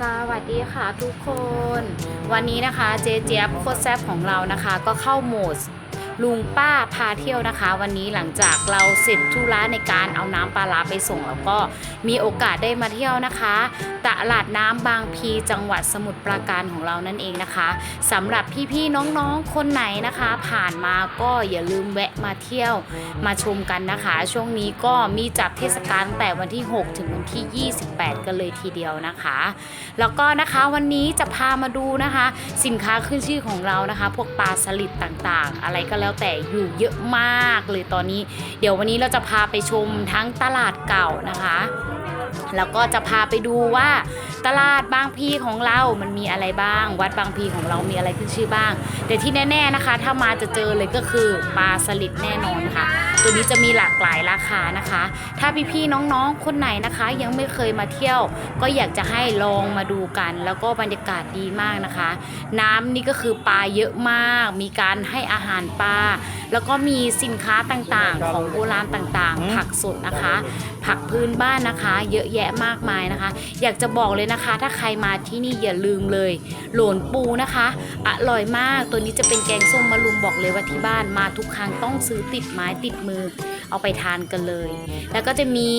สวัสดีค่ะทุกคน วันนี้นะคะเจเจี๊ยบโคตรแซ่บของเรานะคะ ก็เข้าโหมด ลุงป้าพาเที่ยวนะคะ วันนี้หลังจากเราเสร็จธุระในการเอาน้ำปลาร้าไปส่งแล้วก็มีโอกาสได้มาเที่ยวนะคะตลาดน้ำบางพีจังหวัดสมุทรปราการของเรานั่นเองนะคะสำหรับพี่ๆน้องๆคนไหนนะคะ ผ่านมาก็อย่าลืมแวะมาเที่ยวมาชมกันนะคะ ช่วงนี้ก็มีจัดเทศกาลตั้งแต่วันที่ 6 ถึงวันที่ 28 กันเลยทีเดียวนะคะ แล้วก็นะคะวันนี้จะพามาดูนะคะ สินค้าขึ้นชื่อของเรานะคะ พวกปลาสลิดต่างๆ อะไรก็แล้วแต่อยู่เยอะมากเลยตอนนี้ เดี๋ยววันนี้เราจะพาไปชมทั้งตลาดเก่านะคะ แล้วก็จะพาไปดูว่า ตลาดบางพีของเรา มันมีอะไรบ้าง วัดบางพีของเรามีอะไรขึ้นชื่อบ้าง แต่ที่แน่ ๆนะคะ ถ้ามาจะเจอเลยก็คือปลาสลิดแน่นอนค่ะ ตัวนี้จะมีหลากหลายราคานะคะ ถ้าพี่ๆน้องๆคนไหนนะคะ ยังไม่เคยมาเที่ยว ก็อยากจะให้ลองมาดูกัน แล้วก็บรรยากาศดีมากนะคะ น้ำนี่ก็คือปลาเยอะมาก มีการให้อาหารปลาแล้วก็มีสินค้าต่างๆ ของโบราณต่างๆ ผักสดนะคะ ผักพื้นบ้านนะคะ เยอะแยะมากมายนะคะ อยากจะบอกเลยนะคะ ถ้าใครมาที่นี่อย่าลืมเลย หลนปูนะคะ อร่อยมากตัวนี้จะเป็นแกงส้มมะลุมบอกเลยว่าที่บ้านมาทุกครั้งต้องซื้อติดไม้ติดมือ เอาไปทานกันเลย แล้วก็จะมี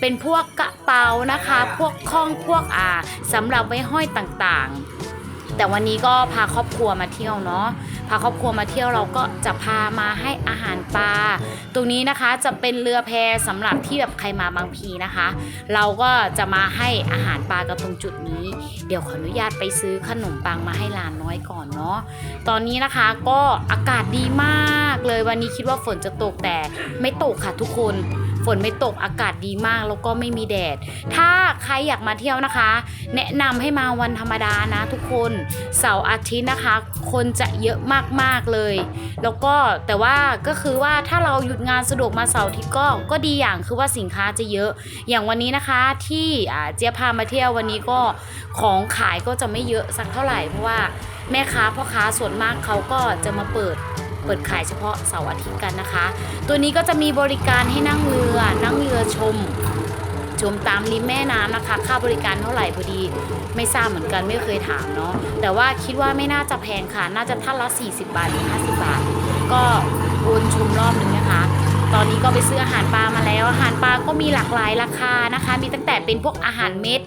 เป็นพวกกระเป๋านะคะ พวกข้องพวกอ่าสำหรับไว้ห้อยต่างๆ แต่วันนี้ก็พาครอบครัวมาเที่ยวเนาะ พาครอบครัวมาเที่ยวเราก็จะพามาให้อาหารปลาตรงนี้นะคะจะเป็นเรือแพสำหรับที่แบบใครมาบางพีนะคะ เราก็จะมาให้อาหารปลากันตรงจุดนี้ เดี๋ยวขออนุญาตไปซื้อขนมปังมาให้หลานน้อยก่อนเนาะตอนนี้นะคะก็อากาศดีมากเลยวันนี้คิดว่าฝนจะตกแต่ไม่ตกค่ะทุกคน นไม่ตกอากาศดีมากแล้วก็ไม่มีแดด ถ้าใครอยากมาเที่ยวนะคะ แนะนำให้มาวันธรรมดานะทุกคนเสาร์อาทิตย์นะคะ คนจะเยอะมากๆเลย แล้วก็แต่ว่าก็คือว่าถ้าเราหยุดงานสะดวกมาเสาร์อาทิตย์ก็ก็ดีอย่างคือว่าสินค้าจะเยอะ อย่างวันนี้นะคะที่เจี๊ยบพามาเที่ยววันนี้ก็ของขายก็จะไม่เยอะสักเท่าไหร่เพราะว่าแม่ค้าพ่อค้าส่วนมากเขาก็จะมาเปิด เปิดขายเฉพาะเสาร์อาทิตย์กันนะคะ ตัวนี้ก็จะมีบริการให้นั่งเรือ นั่งเรือชม ชมตามริมแม่น้ำนะคะ ค่าบริการเท่าไหร่พอดี ไม่ทราบเหมือนกันไม่เคยถามเนาะแต่ว่าคิดว่าไม่น่าจะแพงค่ะ น่าจะท่านละ 40 บาทหรือ50 บาท ก็วนชมรอบหนึงนะคะ ตอนนี้ก็ไปซื้ออาหารปลามาแล้ว อาหารปลาก็มีหลากหลายราคานะคะ มีตั้งแต่เป็นพวกอาหารเม็ด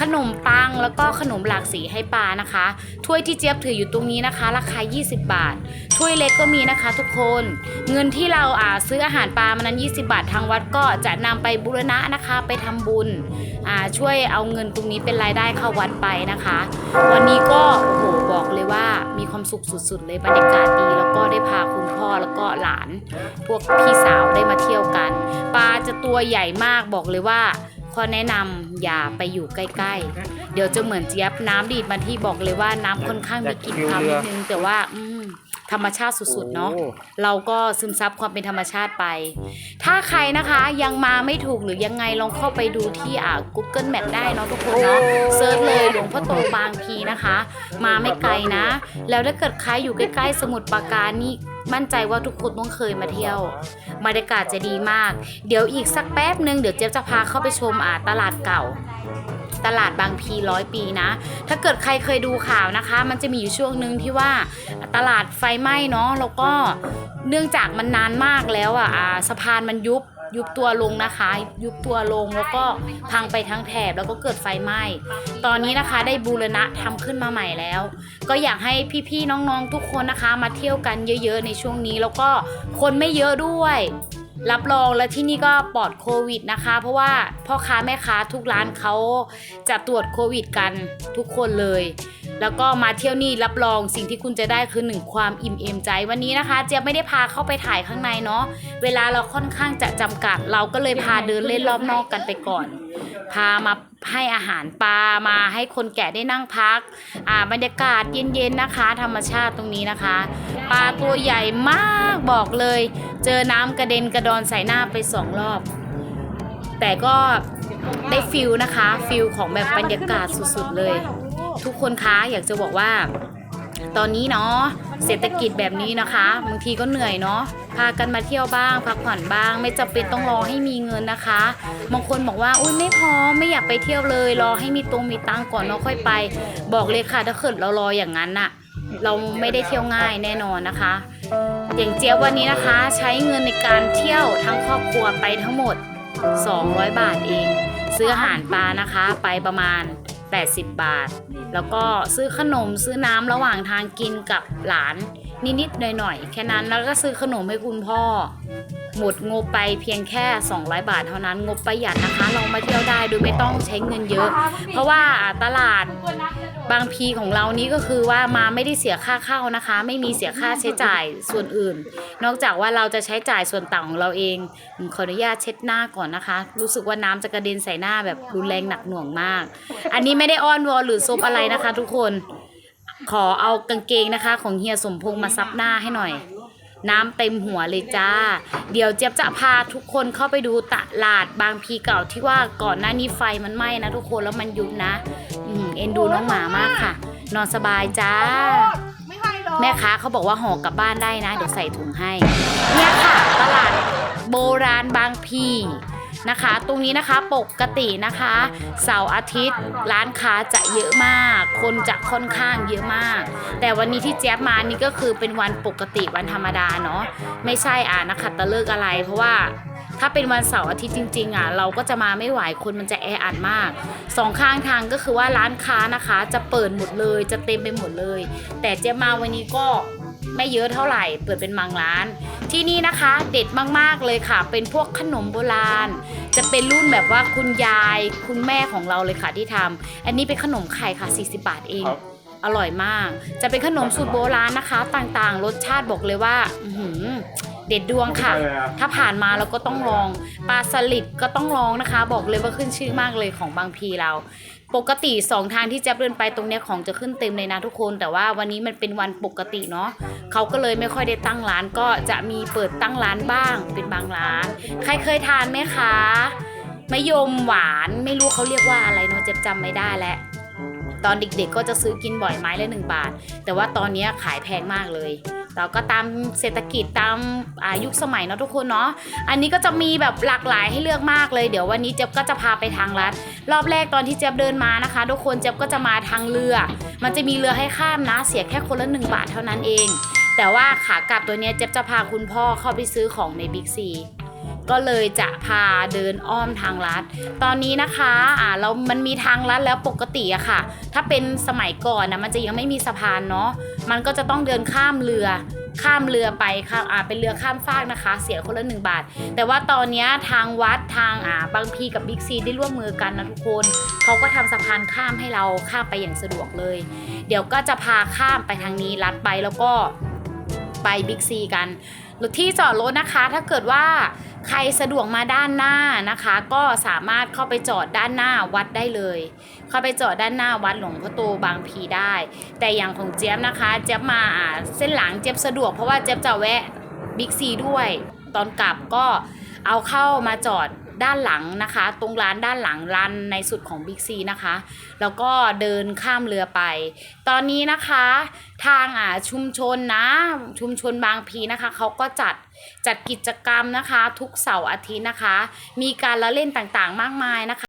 ขนมปังแล้วก็ขนมหลากสีให้ปลานะคะ ถ้วยที่เจี๊ยบถืออยู่ตรงนี้นะคะ ราคา 20 บาท ถ้วยเล็กก็มีนะคะทุกคน เงินที่เราอ่าซื้ออาหารปลามันนั้น 20 บาททางวัดก็จะนำไปบูรณะนะคะ ไปทำบุญ ช่วยเอาเงินตรงนี้เป็นรายได้เข้าวัดไปนะคะ วันนี้ก็โอ้โหบอกเลยว่ามีความสุขสุด ๆ เลยบรรยากาศดี แล้วก็ได้พาคุณพ่อแล้วก็หลาน พวกพี่สาวได้มาเที่ยวกันปลาจะตัวใหญ่มากบอกเลยว่าข้อแนะนำอย่าไปอยู่ใกล้ ๆ เดี๋ยวจะเหมือนเจี๊ยบน้ำดีดมาที่บอกเลยว่าน้ำค่อนข้างมีกลิ่นคาวนิดนึงแต่ว่า อืม ธรรมชาติสุดๆเนาะโอ้เราก็ซึมซับความเป็นธรรมชาติไป ถ้าใครนะคะยังมาไม่ถูกหรือยังไงลองเข้าไปดูที่อ่า Google Map ได้เนาะทุกคนเนาะเซิร์ชเลยหลวงพ่อโตบางพีนะคะ มาไม่ไกลนะ แล้วถ้าเกิดใครอยู่ใกล้ๆสมุทรปราการนี่มั่นใจว่าทุกคนต้องเคยมาเที่ยวบรรยากาศจะดีมาก เดี๋ยวอีกสักแป๊บหนึ่งเดี๋ยวเจ๊ยบจะพาเข้าไปชมอ่าตลาดเก่า ตลาดบางพีร้อยปีนะ ถ้าเกิดใครเคยดูข่าวนะคะ มันจะมีอยู่ช่วงหนึ่งที่ว่าตลาดไฟไหม้เนาะแล้วก็เนื่องจากมันนานมากแล้วอะสะพานมันยุบยุบตัวลงนะคะ ยุบตัวลงแล้วก็พังไปทั้งแถบแล้วก็เกิดไฟไหม้ตอนนี้นะคะได้บูรณะทำขึ้นมาใหม่แล้ว ก็อยากให้พี่ๆน้องๆทุกคนนะคะ มาเที่ยวกันเยอะ ๆ ในช่วงนี้แล้วก็คนไม่เยอะด้วย รับรองและที่นี่ก็ปลอดโควิดนะคะ เพราะว่าพ่อค้าแม่ค้าทุกร้านเขาจะตรวจโควิดกันทุกคนเลย แล้วก็มาเที่ยวนี่รับรองสิ่งที่คุณจะได้คือหนึ่งความอิ่มเอมใจ วันนี้นะคะ เจี๊ยบไม่ได้พาเข้าไปถ่ายข้างในเนาะเวลาเราค่อนข้างจะจำกัด เราก็เลยพาเดินเล่นรอบนอกกันไปก่อน พามาให้อาหารปลามาให้คนแก่ได้นั่งพักอ่าบรรยากาศเย็นๆนะคะ ธรรมชาติตรงนี้นะคะ ปลาตัวใหญ่มากบอกเลย เจอน้ำกระเด็นกระดอนใส่หน้าไปสองรอบ แต่ก็ได้ฟิลนะคะฟิลของแบบบรรยากาศสุดๆเลย ทุกคนคะอยากจะบอกว่า ตอนนี้เนาะเศรษฐกิจแบบนี้นะคะบางทีก็เหนื่อยเนาะพากันมาเที่ยวบ้าง พักผ่อนบ้าง ไม่จำเป็นต้องรอให้มีเงินนะคะบางคนบอกว่าอุ้ยไม่พร้อมไม่อยากไปเที่ยวเลย รอให้มีตรงมีตังก่อนเนาะค่อยไป บอกเลยค่ะถ้าเกิดเรารออย่างนั้นน่ะ เราไม่ได้เที่ยวง่ายแน่นอนนะคะอย่างเจี๊ยบวันนี้นะคะ ใช้เงินในการเที่ยวทั้งครอบครัวไปทั้งหมด 200 บาทเอง ซื้ออาหารปลานะคะไปประมาณ 80 บาท แล้วก็ซื้อขนมซื้อน้ำระหว่างทางกินกับหลาน นิดๆหน่อยๆแค่นั้นแล้วก็ซื้อขนมให้คุณพ่อ หมดงบไปเพียงแค่ 200 บาทเท่านั้นงบประหยัดนะคะลองมาเที่ยวได้โดยไม่ต้องใช้เงินเยอะ เพราะว่าตลาดบางพีของเรานี้ก็คือว่ามาไม่ได้เสียค่าเข้านะคะ ไม่มีเสียค่าใช้จ่ายส่วนอื่น นอกจากว่าเราจะใช้จ่ายส่วนต่างของเราเองผมขออนุญาตเช็ดหน้าก่อนนะคะ รู้สึกว่าน้ำจะกระเด็นใส่หน้าแบบรุนแรงหนักหน่วงมาก อันนี้ไม่ได้อ้อนวอนหรือซบอะไรนะคะ ทุกคน ขอเอากางเกงนะคะ ของเฮียสมพงษ์มาซับหน้าให้หน่อย น้ำเต็มหัวเลยจ้า เดี๋ยวเจี๊ยบจะพาทุกคนเข้าไปดูตลาดบางพีเก่าที่ว่าก่อนหน้านี้ไฟมันไหม้นะทุกคนแล้วมันยุบนะอืมเอ็นดูน้องหมามากค่ะ นอนสบายจ้า ไม่ให้หรอกแม่ค้าเขาบอกว่าห่อกลับบ้านได้นะ เดี๋ยวใส่ถุงให้ เนี่ยค่ะ ตลาดโบราณบางพี นะคะ ตรงนี้นะคะปกตินะคะ เสาร์อาทิตย์ ร้านค้าจะเยอะมาก คนจะค่อนข้างเยอะมาก แต่วันนี้ที่แจ๊บมานี่ก็คือเป็นวันปกติวันธรรมดาเนาะไม่ใช่อ่านักขัตฤกษ์อะไร เพราะว่าถ้าเป็นวันเสาร์อาทิตย์จริงๆอะเราก็จะมาไม่ไหวคนมันจะแออัดมากสองข้างทางก็คือว่าร้านค้านะคะ จะเปิดหมดเลยจะเต็มไปหมดเลย แต่เจ๊มาวันนี้ก็ ไม่เยอะเท่าไหร่ เปิดเป็นบางร้าน ที่นี่นะคะเด็ดมากๆเลยค่ะ เป็นพวกขนมโบราณ จะเป็นรุ่นแบบว่าคุณยายคุณแม่ของเราเลยค่ะที่ทำอันนี้เป็นขนมไข่ค่ะ 40 บาทเองครับอร่อยมาก จะเป็นขนมสูตรโบราณนะคะ ต่างๆ รสชาติบอกเลยว่าอื้อหือเด็ดดวงค่ะอะไรอะถ้าผ่านมาเราก็ต้องลอง ปลาสลิดก็ต้องลองนะคะ บอกเลยว่าขึ้นชื่อมากเลยของบางพีเรา ปกติสองทางที่แจ๊บเดินไปตรงเนี้ยของจะขึ้นเต็มเลยนะทุกคน แต่ว่าวันนี้มันเป็นวันปกติเนาะเขาก็เลยไม่ค่อยได้ตั้งร้านก็จะมีเปิดตั้งร้านบ้าง เป็นบางร้าน ใครเคยทานไหมคะมะยมหวานไม่รู้เขาเรียกว่าอะไรเนาะเจ๊บจำไม่ได้แล้ว ตอนเด็กๆ ก็จะซื้อกินบ่อยไม้ละหนึ่งบาท แต่ว่าตอนนี้ขายแพงมากเลยเราก็ตามเศรษฐกิจตามอายุสมัยเนาะทุกคนเนาะ อันนี้ก็จะมีแบบหลากหลายให้เลือกมากเลย เดี๋ยววันนี้เจ๊บก็จะพาไปทางลัด รอบแรกตอนที่เจ๊บเดินมานะคะ ทุกคนเจ๊บก็จะมาทางเรือ มันจะมีเรือให้ข้ามนะ เสียแค่คนละหนึ่งบาทเท่านั้นเอง แต่ว่าขากลับตัวเนี้ยเจ๊บจะพาคุณพ่อเข้าไปซื้อของในบิ๊กซี ก็เลยจะพาเดินอ้อมทางลัด ตอนนี้นะคะอ่าเรา มันมีทางลัดแล้วปกติอะค่ะ ถ้าเป็นสมัยก่อนนะมันจะยังไม่มีสะพานเนาะ มันก็จะต้องเดินข้ามเรือข้ามเรือไปค่ะอ่าเป็นเรือข้ามฟากนะคะ เสียคนละหนึ่งบาท แต่ว่าตอนนี้ทางวัดทางอ่าบางพีกับบิ๊กซีได้ร่วมมือกันนะทุกคนเขาก็ทำสะพานข้ามให้เราข้ามไปอย่างสะดวกเลย เดี๋ยวก็จะพาข้ามไปทางนี้ลัดไปแล้วก็ไปบิ๊กซีกันที่จอดรถนะคะ ถ้าเกิดว่า ใครสะดวกมาด้านหน้านะคะ ก็สามารถเข้าไปจอดด้านหน้าวัดได้เลย เข้าไปจอดด้านหน้าวัดหลวงพ่อโตบางพีได้ แต่อย่างของเจี๊ยบนะคะเจี๊ยบมาเส้นหลังเจี๊ยบสะดวกเพราะว่าเจี๊ยบจะแวะบิ๊กซีด้วย ตอนกลับก็เอาเข้ามาจอด ด้านหลังนะคะ ตรงร้านด้านหลังร้านในสุดของบิ๊กซีนะคะ แล้วก็เดินข้ามเรือไป ตอนนี้นะคะทางอ่าชุมชนนะ ชุมชนบางพีนะคะเขาก็จัดจัดกิจกรรมนะคะ ทุกเสาร์อาทิตย์นะคะ มีการละเล่นต่างๆ มากมายนะคะ